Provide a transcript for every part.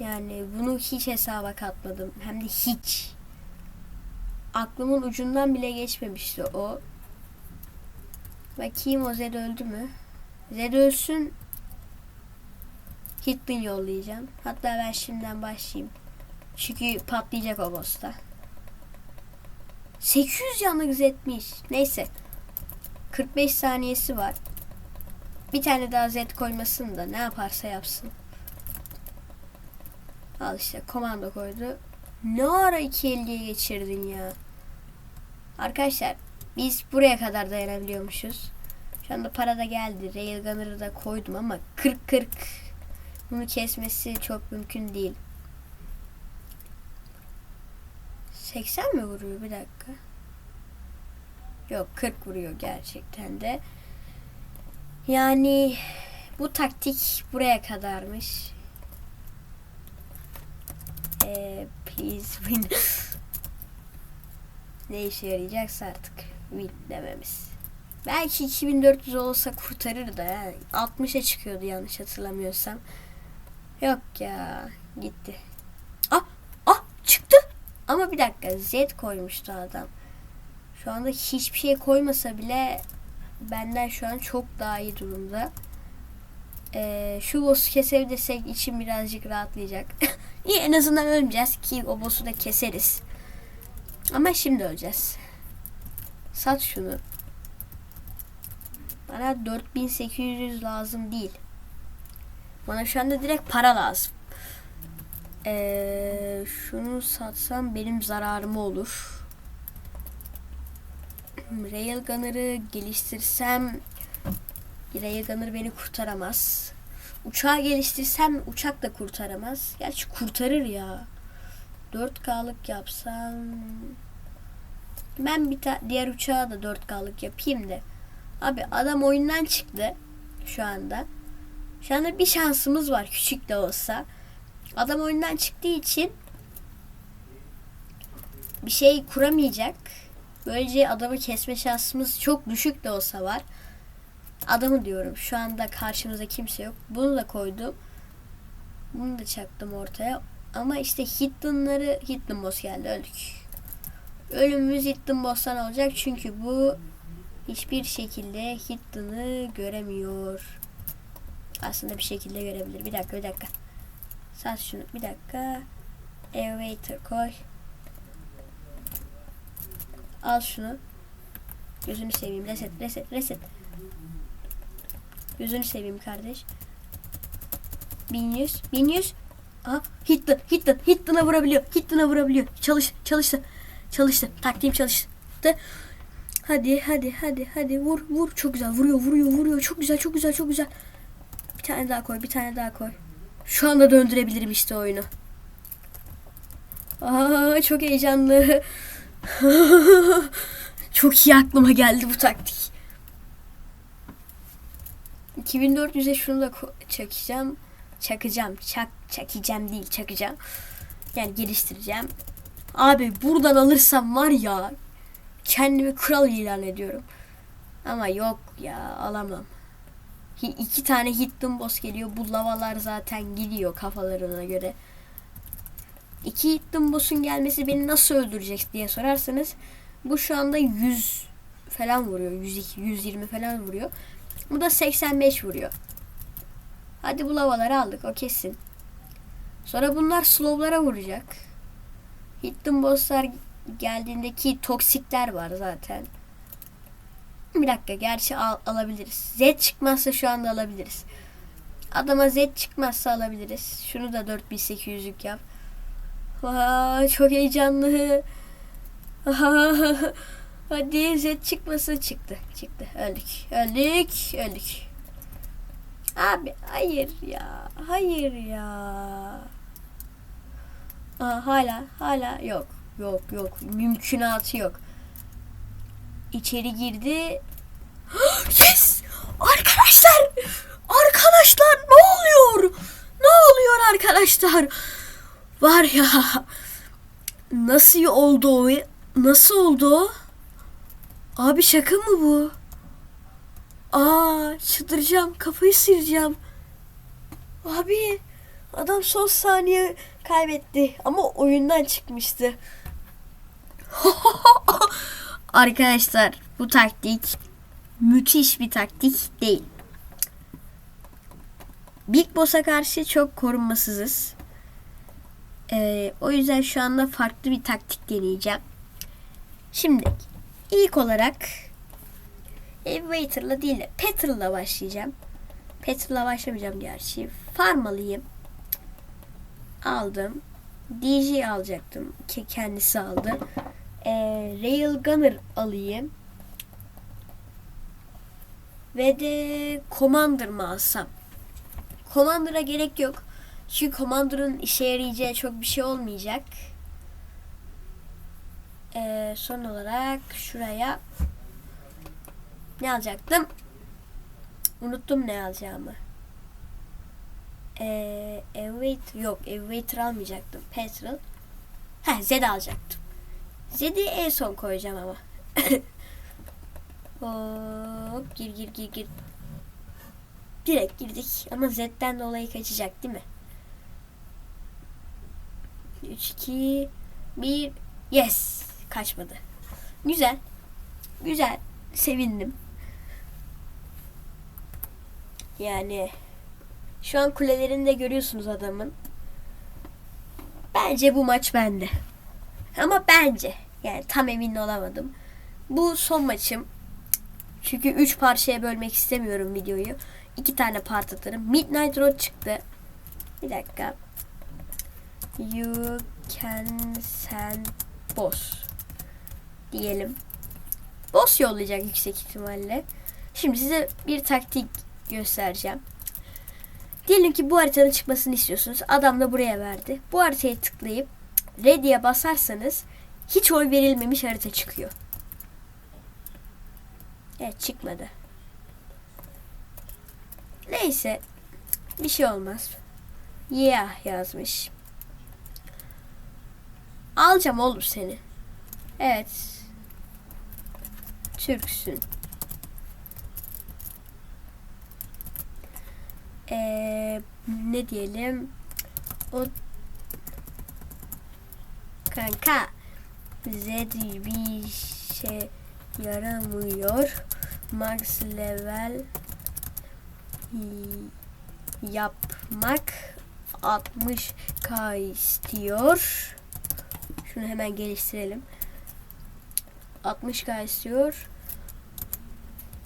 Yani bunu hiç hesaba katmadım. Hem de hiç. Aklımın ucundan bile geçmemişti o. Bakayım o Zed öldü mü? Zed ölsün. Hittin yollayacağım. Hatta ben şimdiden başlayayım. Çünkü patlayacak o boss'ta. 800 canlık Zed'miş. Neyse. 45 saniyesi var. Bir tane daha Z koymasın da ne yaparsa yapsın. Al işte komando koydu. Ne ara 250'ye geçirdin ya? Arkadaşlar biz buraya kadar dayanabiliyormuşuz. Şu anda para da geldi. Railgunner'ı da koydum ama 40-40 bunu kesmesi çok mümkün değil. 80 mi vuruyor bir dakika? Yok 40 vuruyor gerçekten de. Yani bu taktik buraya kadarmış. Ee, please win. ne işe yarayacaksa artık win dememiz. Belki 2400 olsa kurtarır da ya. 60'a çıkıyordu yanlış hatırlamıyorsam. Yok ya gitti. Ah ah çıktı. Ama bir dakika Z koymuştu adam. Şu anda hiçbir şey koymasa bile benden şu an çok daha iyi durumda. Ee, şu boss'u kesebilirsek içim birazcık rahatlayacak. İyi en azından ölmeyeceğiz ki o boss'u da keseriz. Ama şimdi öleceğiz. Sat şunu. Bana 4800 lazım değil. Bana şu anda direkt para lazım. Ee, şunu satsam benim zararıma olur. Railgunner'ı geliştirsem Railgunner beni kurtaramaz. Uçağı geliştirsem uçak da kurtaramaz. Gerçi kurtarır ya. 4K'lık yapsam ben bir ta- diğer uçağa da 4K'lık yapayım da. Abi adam oyundan çıktı şu anda. Şu anda bir şansımız var küçük de olsa. Adam oyundan çıktığı için bir şey kuramayacak. Böylece adamı kesme şansımız çok düşük de olsa var. Adamı diyorum. Şu anda karşımızda kimse yok. Bunu da koydum. Bunu da çaktım ortaya. Ama işte Hitton'ları Hitton boss geldi. Öldük. Ölümümüz Hitton boss'tan olacak. Çünkü bu hiçbir şekilde Hitton'ı göremiyor. Aslında bir şekilde görebilir. Bir dakika bir dakika. Sat şunu. Bir dakika. Elevator koy. Al şunu. Gözünü seveyim. Reset, reset, reset. Gözünü seveyim kardeş. 1100, 1100. Aha, Hitton, Hitton, Hitton'a vurabiliyor. Hitton'a vurabiliyor. Çalış, çalıştı. Çalıştı. Taktiğim çalıştı. Hadi, hadi, hadi, hadi. Vur, vur. Çok güzel. Vuruyor, vuruyor, vuruyor. Çok güzel, çok güzel, çok güzel. Bir tane daha koy, bir tane daha koy. Şu anda döndürebilirim işte oyunu. Aa, çok heyecanlı. Çok iyi aklıma geldi bu taktik. 2400'e şunu da çakacağım. Çakacağım. Çak, çakacağım değil çakacağım. Yani geliştireceğim. Abi buradan alırsam var ya kendimi kral ilan ediyorum. Ama yok ya alamam. Hi- iki tane Hitton boss geliyor. Bu lavalar zaten gidiyor kafalarına göre. İki Hitton boss'un gelmesi beni nasıl öldürecek diye sorarsanız bu şu anda 100 falan vuruyor. 102, 120 falan vuruyor. Bu da 85 vuruyor. Hadi bu lavaları aldık o kesin. Sonra bunlar slow'lara vuracak. Hitton boss'lar geldiğindeki toksikler var zaten. Bir dakika gerçi al- alabiliriz. Z çıkmazsa şu anda alabiliriz. Adama Z çıkmazsa alabiliriz. Şunu da 4800'lük yap. Vay çok heyecanlı. Hadi Z çıkması çıktı. Çıktı. Öldük. Öldük. Öldük. Abi hayır ya. Hayır ya. Aa, hala hala yok. Yok yok. Mümkünatı yok. İçeri girdi. yes! Arkadaşlar! Arkadaşlar ne oluyor? Ne oluyor arkadaşlar? Var ya. Nasıl oldu o? Nasıl oldu o? Abi şaka mı bu? Aa çıldıracağım. Kafayı sıyıracağım. Abi. Adam son saniye kaybetti ama oyundan çıkmıştı. Arkadaşlar bu taktik müthiş bir taktik değil. Big Boss'a karşı çok korunmasızız. Ee, o yüzden şu anda farklı bir taktik deneyeceğim. Şimdi ilk olarak Elevator'la değil de Petrol'la başlayacağım. Petrol'la başlamayacağım gerçi. Farm alayım. Aldım. DJ alacaktım ki kendisi aldı. Ee, Railgunner alayım. Ve de Commander mı alsam? Commander'a gerek yok. Çünkü Commander'ın işe yarayacağı çok bir şey olmayacak. Ee, son olarak şuraya ne alacaktım? Unuttum ne alacağımı. Ee, Elevator yok. Elevator almayacaktım. Petrol. Ha Zed alacaktım. Zed'i en son koyacağım ama. Hop gir gir gir gir. Direkt girdik ama Z'den dolayı kaçacak değil mi? 3 2 1 Yes. Kaçmadı. Güzel. Güzel. Sevindim. Yani şu an kulelerinde görüyorsunuz adamın. Bence bu maç bende. Ama bence. Yani tam emin olamadım. Bu son maçım. Çünkü 3 parçaya bölmek istemiyorum videoyu. 2 tane part atarım. Midnight Road çıktı. Bir dakika. You can send boss. Diyelim. Boss yollayacak yüksek ihtimalle. Şimdi size bir taktik göstereceğim. Diyelim ki bu haritanın çıkmasını istiyorsunuz. Adam da buraya verdi. Bu haritaya tıklayıp Ready'ye basarsanız hiç oy verilmemiş harita çıkıyor. Evet çıkmadı. Neyse. Bir şey olmaz. Yeah yazmış. Alacağım oğlum seni. Evet. Türksün. Ee, ne diyelim? O kanka Z bir şey yaramıyor. Max level yapmak 60k istiyor. Şunu hemen geliştirelim. 60k istiyor.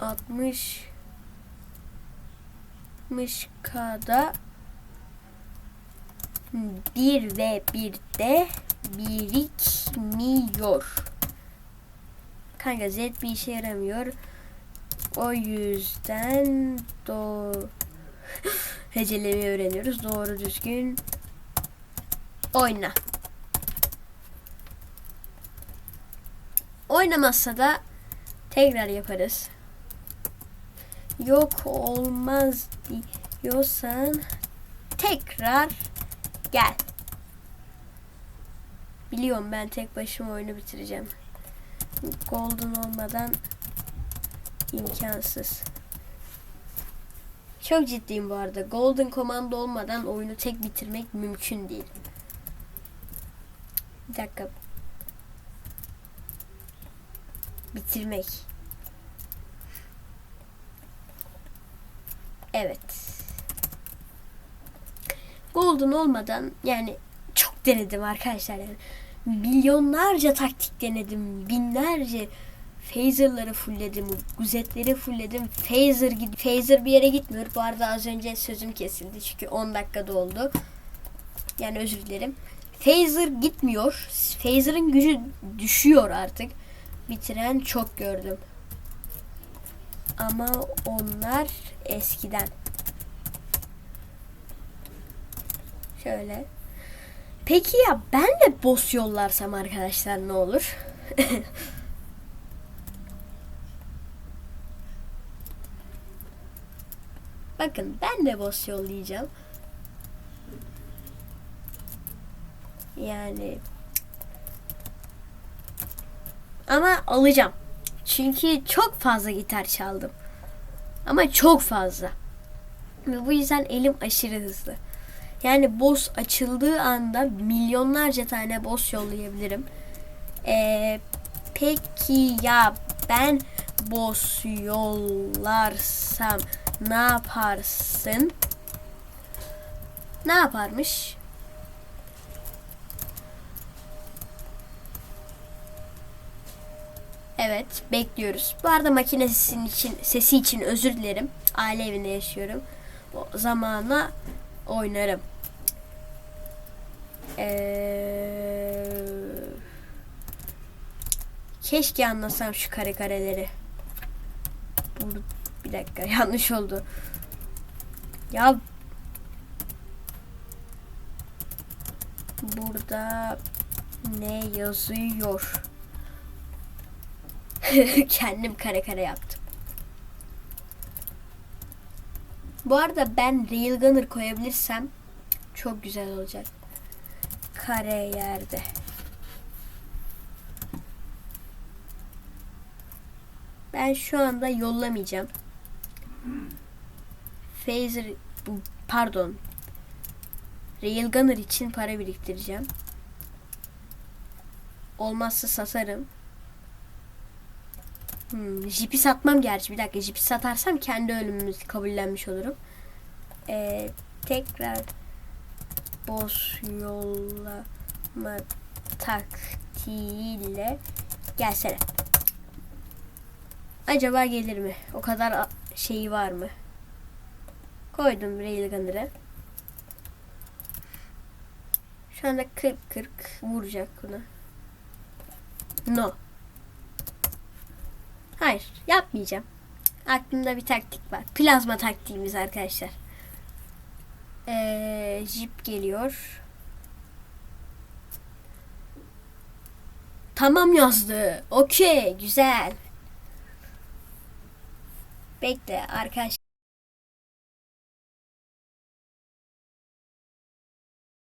60 60k'da 1 ve 1'de birikmiyor. Kanka Z bir işe yaramıyor. O yüzden do hecelemeyi öğreniyoruz. Doğru düzgün oyna. Oynamazsa da tekrar yaparız. Yok olmaz diyorsan tekrar gel. Biliyorum ben tek başıma oyunu bitireceğim. Golden olmadan imkansız. Çok ciddiyim bu arada. Golden komando olmadan oyunu tek bitirmek mümkün değil. Bir dakika. Bitirmek. Evet. Golden olmadan yani çok denedim arkadaşlar yani. Milyonlarca taktik denedim. Binlerce phaser'ları fullledim. Guzetleri fullledim. Phaser, phaser bir yere gitmiyor. Bu arada az önce sözüm kesildi. Çünkü 10 dakikada oldu. Yani özür dilerim. Phaser gitmiyor. Phaser'ın gücü düşüyor artık. Bitiren çok gördüm. Ama onlar eskiden. Şöyle. Peki ya ben de boss yollarsam arkadaşlar ne olur? Bakın ben de boss yollayacağım. Yani ama alacağım. Çünkü çok fazla gitar çaldım. Ama çok fazla. Ve bu yüzden elim aşırı hızlı. Yani boss açıldığı anda milyonlarca tane boss yollayabilirim. Ee, peki ya ben boss yollarsam ne yaparsın? Ne yaparmış? Evet, bekliyoruz. Bu arada makine sesinin için, sesi için özür dilerim. Aile evinde yaşıyorum. O zamana oynarım. Ee, keşke anlasam şu kare kareleri. Bur- Bir dakika yanlış oldu. Ya burada ne yazıyor? Kendim kare kare yaptım. Bu arada ben Railgunner koyabilirsem çok güzel olacak. Kare yerde. Ben şu anda yollamayacağım. Phaser bu pardon. Railgunner için para biriktireceğim. Olmazsa satarım. Hmm, jipi satmam gerçi. Bir dakika jipi satarsam kendi ölümümü kabullenmiş olurum. Ee, tekrar boss yollama taktiğiyle gelsene. Acaba gelir mi? O kadar şeyi var mı? Koydum Railgunner'ı. Şu anda 40-40 vuracak bunu. No. Hayır yapmayacağım. Aklımda bir taktik var. Plazma taktiğimiz arkadaşlar. Ee, jip geliyor. Tamam yazdı. Okey güzel. Bekle arkadaşlar.